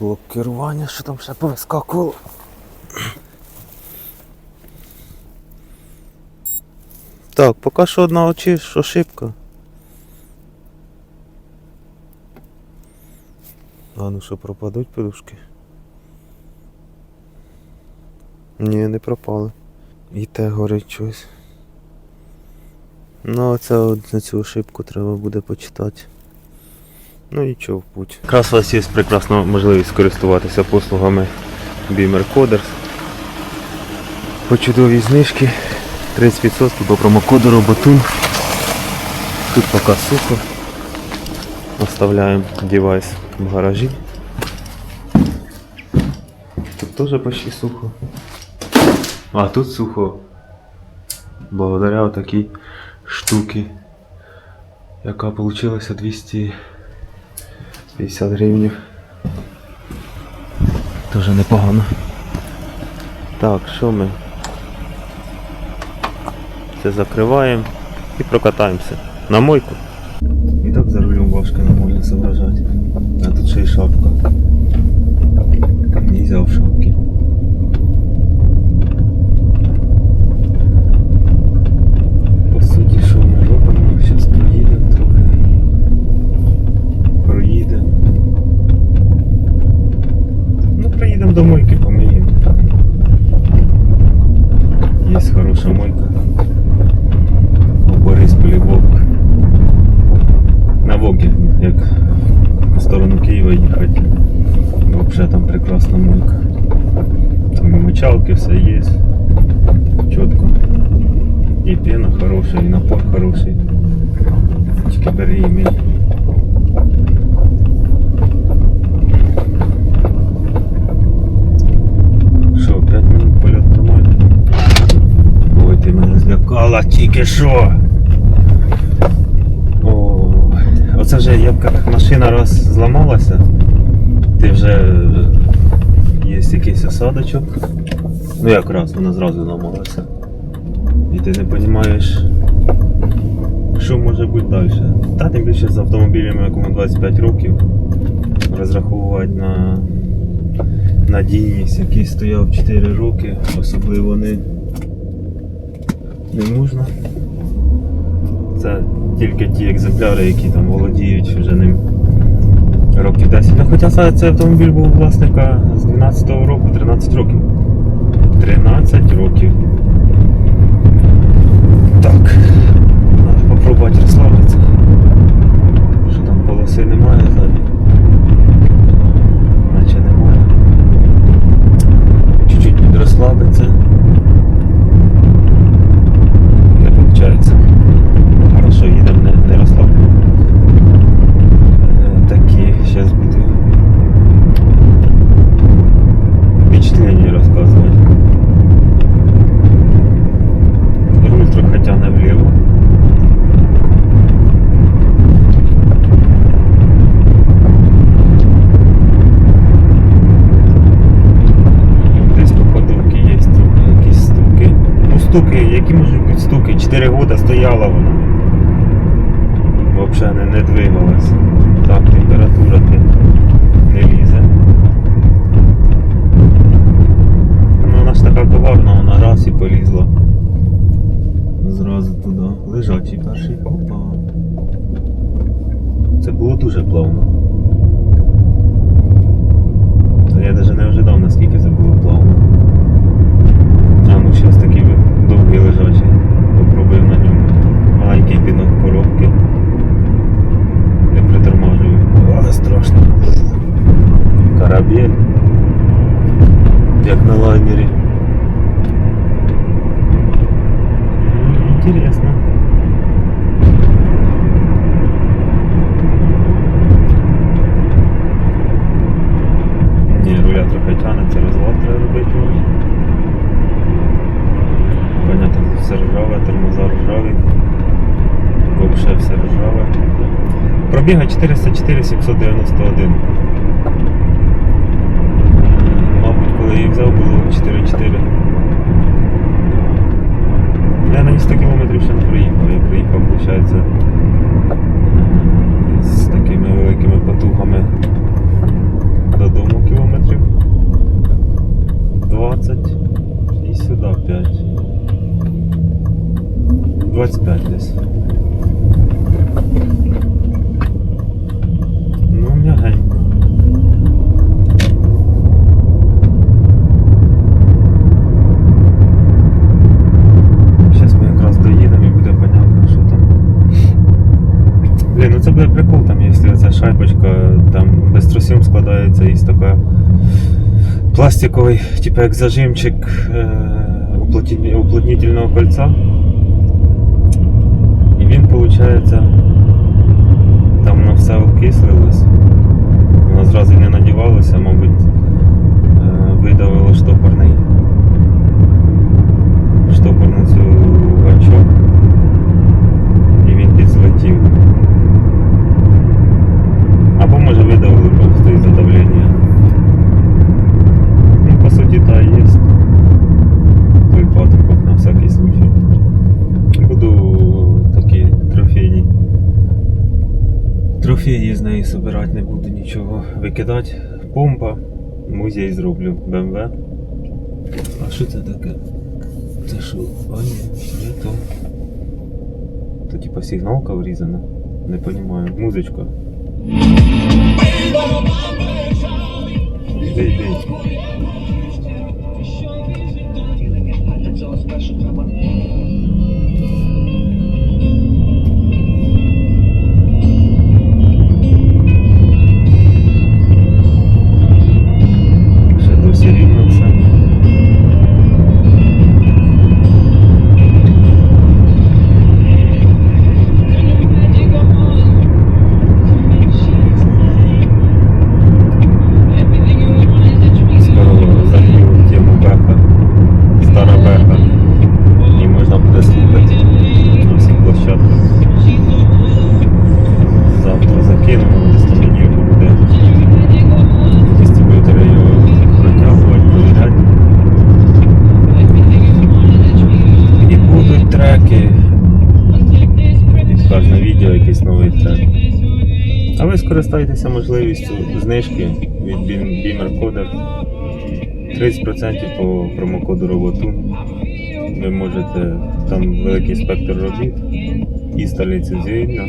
блок керування, що там ще повискакувало. Так, поки що одна очі, ошибка. А ну що пропадуть подушки? Ні, не пропали. І те горить щось. Ну, оце от на цю ошибку треба буде почитати. Ну і чого в путь. Якраз у вас є прекрасна можливість користуватися послугами Beamer Coders. По чудовій знижки 30% по промокоду роботун. Тут поки сухо. Оставляємо девайс в гаражі. Тут теж почти сухо. А тут сухо. Благодаря такій штуки яка вийшла 200... 50 гривнів. Дуже непогано. Так, що ми? Це закриваємо і прокатаємося. На мойку. І так за рулем важко на мойку зображати. А тут ще й шапка. Не взяв шапку. І все є. Чітко. І пена хороша, і напор хороший. Тільки бери і мій. Що, 5 минут польот нормально? Ой, ти мене злякала тільки що. Оце вже як машина раз зламалася, ти вже е, є якийсь осадочок. Ну якраз вона зразу зламалася. І ти не розумієш, що може бути далі. Та тим більше з автомобілями, якому 25 років, розраховувати на надійність, який стояв 4 роки, особливо не, не можна. Це тільки ті екземпляри, які там володіють вже ним років 10. Ну хоча цей автомобіль був власника з 12-го року, 13 років. 13 років. Так. Треба попробувати розслабитися. Що там полоси немає ззаді. Наче немає. Чуть-чуть підрозслабиться. Не виходить. Хорошо, їдемо, не, не розслаблено. Е, Такі, зараз буду впечатлення розказувати. Руль трохи тягне вліво. Десь по ходовці є трохи якісь стуки. Ну стуки, які можуть бути стуки? 4 роки стояла вона. Взагалі не, не двигалась. Так, температура не лізе. Ну вона ж така коварна, вона раз і полізла. Зразу туди. Лежачий перший. Опа. Це було дуже плавно. Я навіть не ожидав, наскільки це було плавно. А ну зараз такий ви- довгий лежачий. Попробуємо на ньому. Маленький пінок коробки. Не притормажую. Але страшно. Корабель. Як на лайнері. М, Пробіга 404 791. Мабуть, коли я її взяв, було 4,4. Я на ній 100 км ще не проїхав. Я проїхав, виходить, пластиковий, типу як зажимчик е, уплотнительного кольця. І він, виходить, там на все окислилось, Воно зразу не надівалося, мабуть, е, видавило штопорний штопорну цю гачок. І він підзлетів. Або може видавили просто із-за давлення. Ну, по суті, та і є. Той патрубок на всякий случай. Буду такі трофейні. Трофеї з неї збирати не буду нічого викидати. Помпа, музей зроблю, БМВ. А що це таке? Це що? А ні, не то. То типа сигналка врізана. Не розумію. Музичка. Йди, йди. Скористайтеся можливістю знижки від Beam- Beamer Coder. 30% по промокоду роботу. Ви можете там великий спектр робіт, іста ліцензійна.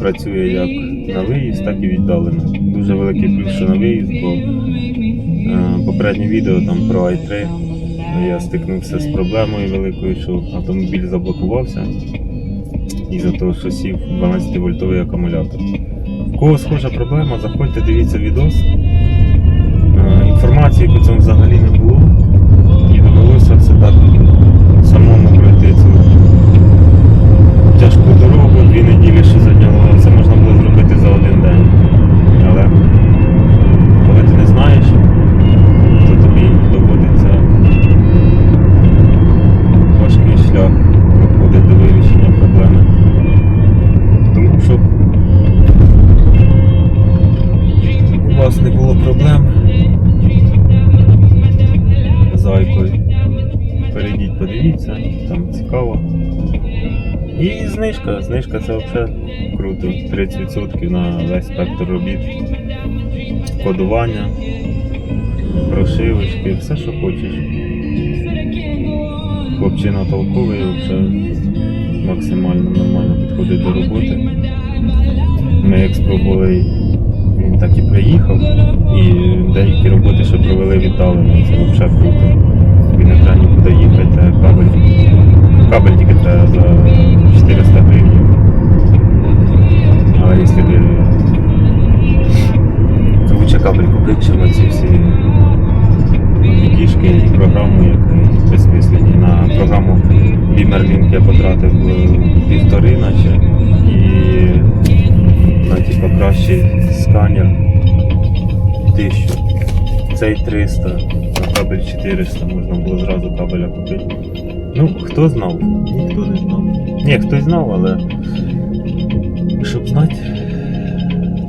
Працює як на виїзд, так і віддалено. Дуже великий плюс, що на виїзд, бо е, попереднє відео там про i3 я стикнувся з проблемою великою, що автомобіль заблокувався із-за того, що сів 12 вольтовий акумулятор. Кого схожа проблема, заходьте, дивіться відос. Е, Інформації по цьому взагалі не було. І довелося все так знижка. Це взагалі круто. 30% на весь спектр робіт. Кодування, прошивочки, все, що хочеш. Хлопчина толковий, взагалі максимально нормально підходить до роботи. Ми як спробували, він так і приїхав, і деякі роботи ще провели віддалено, це взагалі круто. Він не треба їхати, кабель. Кабель тільки треба за 400 якщо ви лучше кабель купити, чим ці всі діжки і програму, як безсмислені. На програму Beamerlink я потратив півтори наче і на типа кращий сканер тисячу. Цей 300, на кабель 400, можна було зразу кабеля купити. Ну, хто знав? Ніхто не знав. Ні, хтось знав, але щоб знати,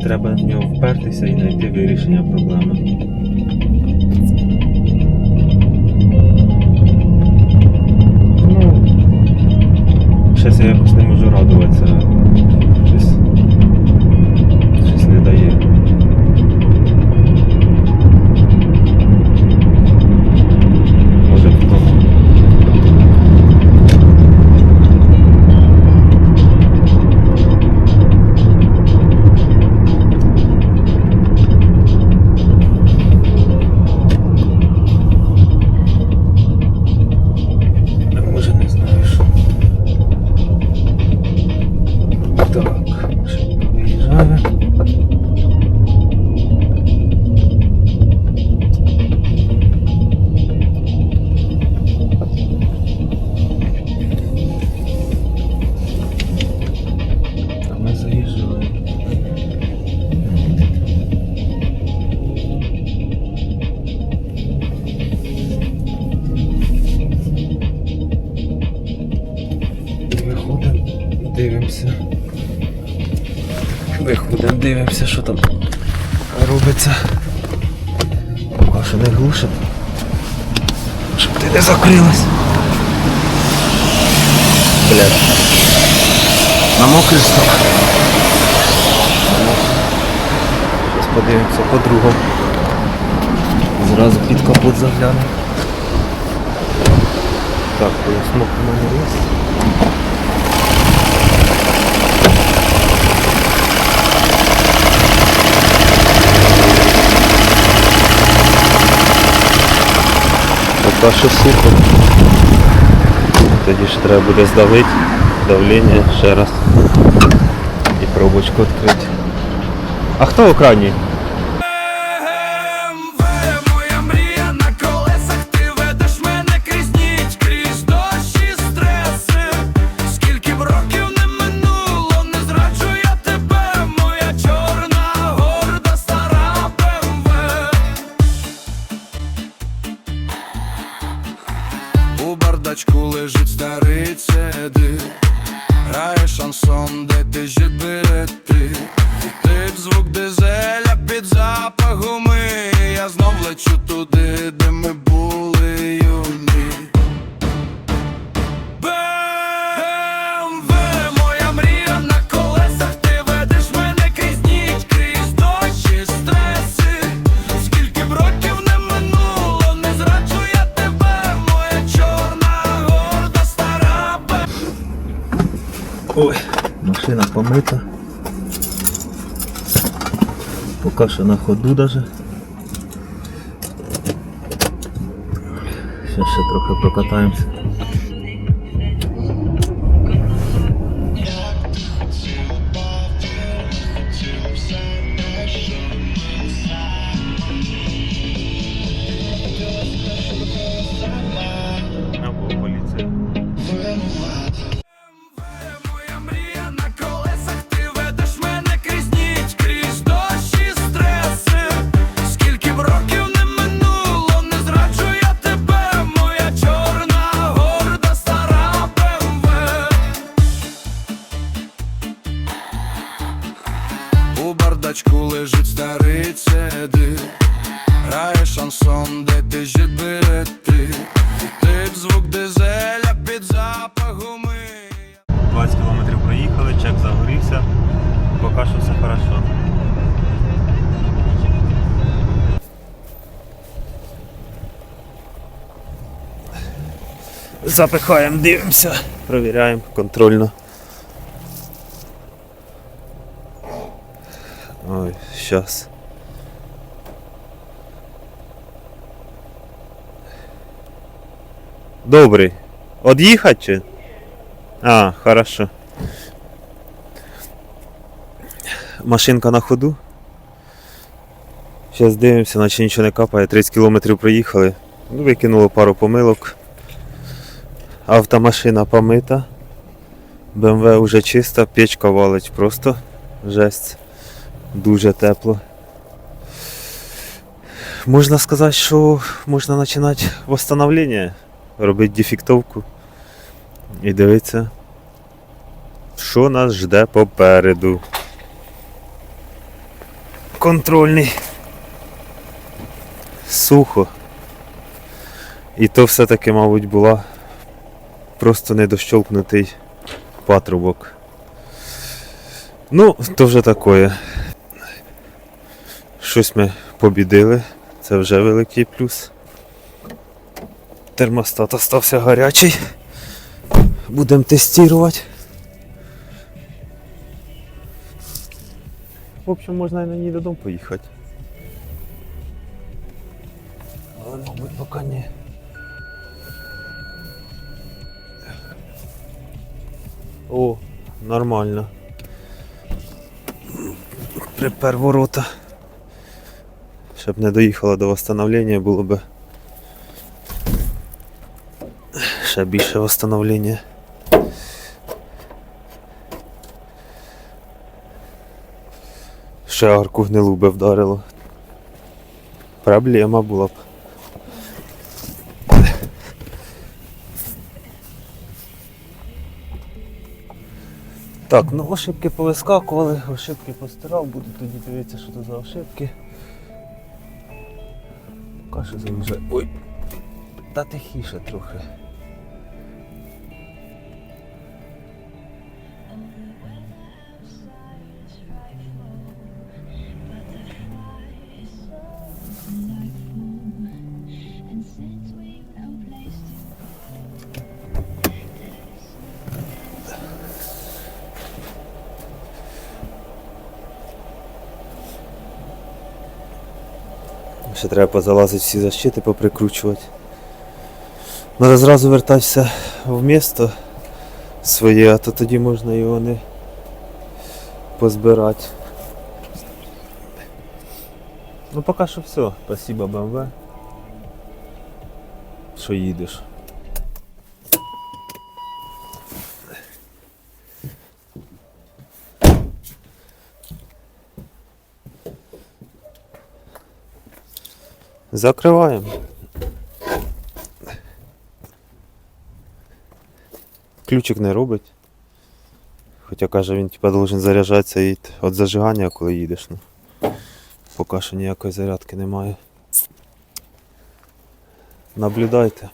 треба в нього впертися і знайти вирішення проблеми. Ну, щось я якось не можу радуватися. Не закрилась. Блядь. На мокрий сток. Зараз подивимося по-другому. Зразу під капот заглянемо. Так, пояснок у мене є. Що сухо. Тоді ж треба буде здавити давлення ще раз. І пробочку відкрити. А хто у крайній? Шансон, де ти жити Тип звук дизеля під запах гуми Я знов лечу туди, де ми помита. Поки що на ходу даже. Сейчас ще трохи прокатаємося. Запихаємо, дивимося, провіряємо контрольно. Ой, щас. Добрий. Од'їхати чи? А, хорошо. Машинка на ходу. Зараз дивимося, наче нічого не капає. 30 кілометрів проїхали. Ну, викинуло пару помилок. Автомашина помита. БМВ вже чиста, печка валить просто жесть. Дуже тепло. Можна сказати, що можна починати восстановлення, робити дефектовку і дивитися, що нас жде попереду. Контрольний. Сухо. І то все-таки, мабуть, була просто недощолкнутий патрубок. Ну, то вже таке. Щось ми побідили, це вже великий плюс. Термостат остався гарячий. Будемо тестувати. В общем, можна і на ній додому поїхати. Але, мабуть, поки ні. О, нормально. Припер ворота. Щоб не доїхало до восстановлення, було б ще більше восстановлення. Ще арку гнилу би вдарило. Проблема була б. Так, ну ошибки повискакували, ошибки постирав, буду тоді дивитися, що це за ошибки. Каша вже. Ой! Та тихіше трохи. Ще треба позалазити всі защити, поприкручувати. Треба зразу вертатися в місто своє, а то тоді можна його не позбирати. Ну поки що все. Спасибо БМВ. Що їдеш. Закриваємо. Ключик не робить. Хоча каже, він типа должен заряджатися від, від зажигання, коли їдеш. Ну. Поки що ніякої зарядки немає. Наблюдайте,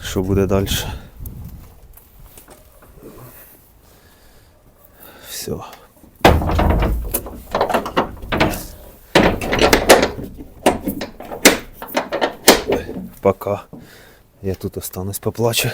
що буде далі. Все. Пока. Я тут останусь поплачу.